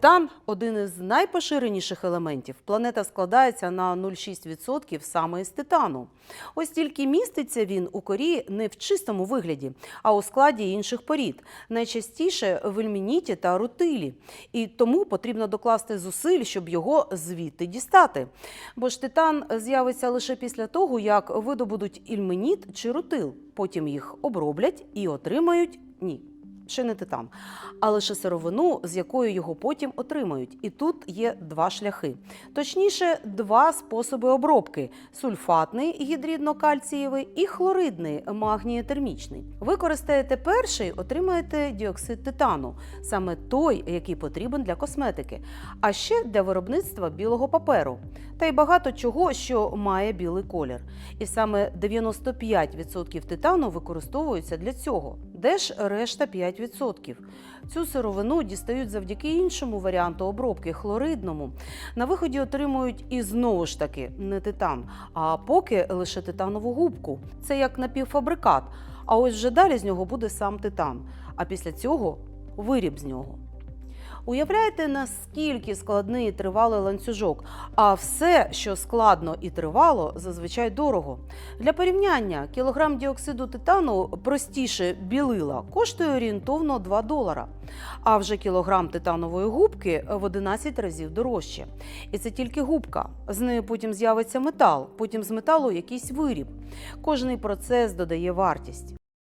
Титан один із найпоширеніших елементів. Планета складається на 0,6% саме із титану. Ось тільки міститься він у корі не в чистому вигляді, а у складі інших порід, найчастіше в ельмініті та рутилі. І тому потрібно докласти зусиль, щоб його звідти дістати. Бо ж титан з'явиться лише після того, як видобудуть ільменіт чи рутил. Потім їх оброблять і отримають ні. Ще не титан, а лише сировину, з якою його потім отримають. І тут є два шляхи. Точніше, два способи обробки: сульфатний гідридно-кальцієвий і хлоридний магнієтермічний. Використаєте перший, отримаєте діоксид титану, саме той, який потрібен для косметики, а ще для виробництва білого паперу та й багато чого, що має білий колір. І саме 95% титану використовуються для цього. Де ж решта 5%? Цю сировину дістають завдяки іншому варіанту обробки хлоридному. На виході отримують і знову ж таки не титан, а поки лише титанову губку. Це як напівфабрикат. А ось вже далі з нього буде сам титан. А після цього виріб з нього. Уявляєте, наскільки складний і тривалий ланцюжок, а все, що складно і тривало, зазвичай дорого. Для порівняння, кілограм діоксиду титану простіше білила коштує орієнтовно 2 долара, а вже кілограм титанової губки в 11 разів дорожче. І це тільки губка. З нею потім з'явиться метал, потім з металу якийсь виріб. Кожний процес додає вартість.